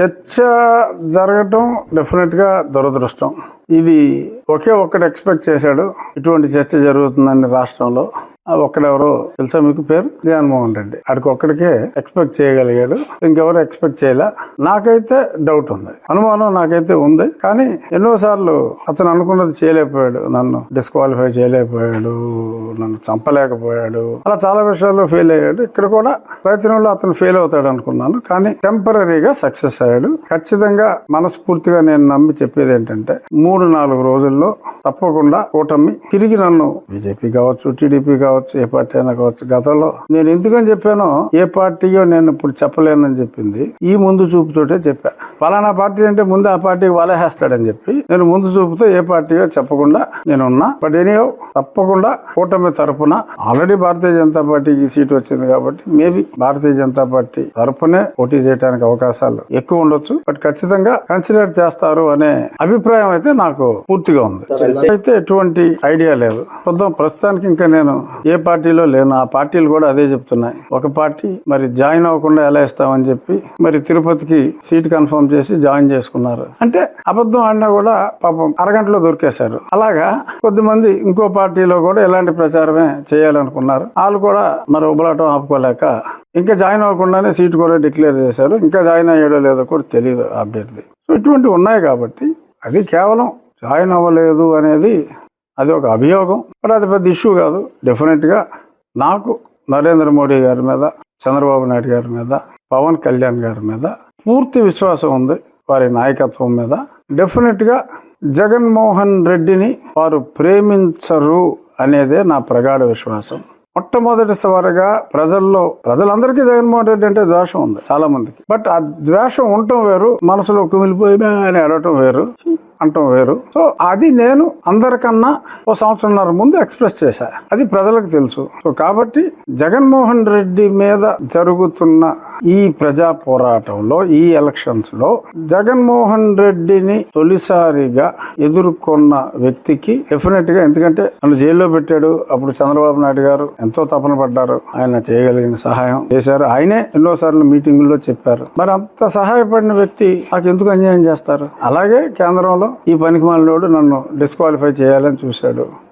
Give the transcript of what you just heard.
చర్చ జరగటం డెఫినెట్గా దురదృష్టం. ఇది ఒకే ఒక్కటి ఎక్స్పెక్ట్ చేశాడు. ఇటువంటి చర్చ జరుగుతుందని రాష్ట్రంలో. ఒక్కడెవరో తెలుసా మీకు పేరు? జగన్మోహన్ రెడ్డి. అక్కడికొక్కడికే ఒక్కడికే ఎక్స్పెక్ట్ చేయగలిగాడు. ఇంకెవరు ఎక్స్పెక్ట్ చేయలే. నాకైతే డౌట్ ఉంది. అనుమానం నాకైతే ఉంది. కానీ ఎన్నోసార్లు అతను అనుకున్నది చేయలేకపోయాడు. నన్ను డిస్క్వాలిఫై చేయలేకపోయాడు. నన్ను చంపలేకపోయాడు. అలా చాలా విషయాల్లో ఫెయిల్ అయ్యాడు. ఇక్కడ కూడా ప్రయత్నంలో అతను ఫెయిల్ అవుతాడు అనుకున్నాను. కానీ టెంపరీగా సక్సెస్ అయ్యాడు. ఖచ్చితంగా మనస్ఫూర్తిగా నేను నమ్మి చెప్పేది ఏంటంటే మూడు నాలుగు రోజుల్లో తప్పకుండా కూటమి తిరిగి నన్ను బీజేపీ కావచ్చు టీడీపీ కావచ్చు ఏ పార్టీ అయినా కావచ్చు గతంలో నేను ఎందుకని చెప్పానో ఏ పార్టీయో నేను ఇప్పుడు చెప్పలేనని చెప్పింది. ఈ ముందు చూపుతోటే చెప్పా. పలానా పార్టీ అంటే ముందు ఆ పార్టీకి వలహేస్తాడని చెప్పి నేను ముందు చూపుతో ఏ పార్టీయో చెప్పకుండా నేను ఉన్నా. బట్ ఎనీహో తప్పకుండా కూటమి తరపున ఆల్రెడీ భారతీయ జనతా పార్టీకి సీట్ వచ్చింది కాబట్టి మేబీ భారతీయ జనతా పార్టీ తరపునే పోటీ చేయడానికి అవకాశాలు ఎక్కువ ఉండొచ్చు. బట్ ఖచ్చితంగా కన్సిడర్ చేస్తారు అనే అభిప్రాయం అయితే నాకు పూర్తిగా ఉంది. అయితే ఎటువంటి ఐడియా లేదు. చూద్దాం. ప్రస్తుతానికి ఇంకా నేను ఏ పార్టీలో లేను ఆ పార్టీలు కూడా అదే చెప్తున్నాయి. ఒక పార్టీ మరి జాయిన్ అవ్వకుండా ఎలా ఇస్తామని చెప్పి మరి తిరుపతికి సీట్ కన్ఫర్మ్ చేసి జాయిన్ చేసుకున్నారు. అంటే అబద్ధం ఆడినా కూడా పాపం అరగంటలో దొరికేశారు. అలాగా కొద్దిమంది ఇంకో పార్టీలో కూడా ఇలాంటి ప్రచారమే చేయాలనుకున్నారు. వాళ్ళు కూడా మరి ఉబలాటం ఆపుకోలేక ఇంకా జాయిన్ అవ్వకుండానే సీట్ కూడా డిక్లేర్ చేశారు. ఇంకా జాయిన్ అయ్యాడో లేదో కూడా తెలియదు అభ్యర్థి. సో ఇటువంటివి ఉన్నాయి కాబట్టి అది కేవలం జాయిన్ అవ్వలేదు అనేది అది ఒక అభియోగం. బట్ అది పెద్ద ఇష్యూ కాదు. డెఫినెట్గా నాకు నరేంద్ర మోడీ గారి మీద చంద్రబాబు నాయుడు గారి మీద పవన్ కళ్యాణ్ గారి మీద పూర్తి విశ్వాసం ఉంది వారి నాయకత్వం మీద. డెఫినెట్గా జగన్మోహన్ రెడ్డిని వారు ప్రేమించరు అనేదే నా ప్రగాఢ విశ్వాసం. మొట్టమొదటిసారిగా ప్రజల్లో ప్రజలందరికీ జగన్మోహన్ రెడ్డి అంటే ద్వేషం ఉంది చాలా మందికి బట్ ఆ ద్వేషం ఉండటం వేరు మనసులో కుమిలిపోయినా అని అడటం వేరు. అంటం వేరు. సో అది నేను అందరికన్నా ఓ సంవత్సరంన్నర ముందు ఎక్స్ప్రెస్ చేశా. అది ప్రజలకు తెలుసు. సో కాబట్టి జగన్మోహన్ రెడ్డి మీద జరుగుతున్న ఈ ప్రజా పోరాటంలో ఈ ఎలక్షన్స్లో జగన్మోహన్ రెడ్డిని తొలిసారిగా ఎదుర్కొన్న వ్యక్తికి డెఫినెట్గా ఎందుకంటే నన్ను జైల్లో పెట్టాడు. అప్పుడు చంద్రబాబు నాయుడు గారు ఎంతో తపన పడ్డారు. ఆయన చేయగలిగిన సహాయం చేశారు. ఆయనే ఎన్నోసార్లు మీటింగుల్లో చెప్పారు. మరి అంత సహాయపడిన వ్యక్తి నాకు ఎందుకు అన్యాయం చేస్తారు? అలాగే కేంద్రంలో ఈ పనికి నన్ను డిస్క్వాలిఫై చేయాలని చూశాడు.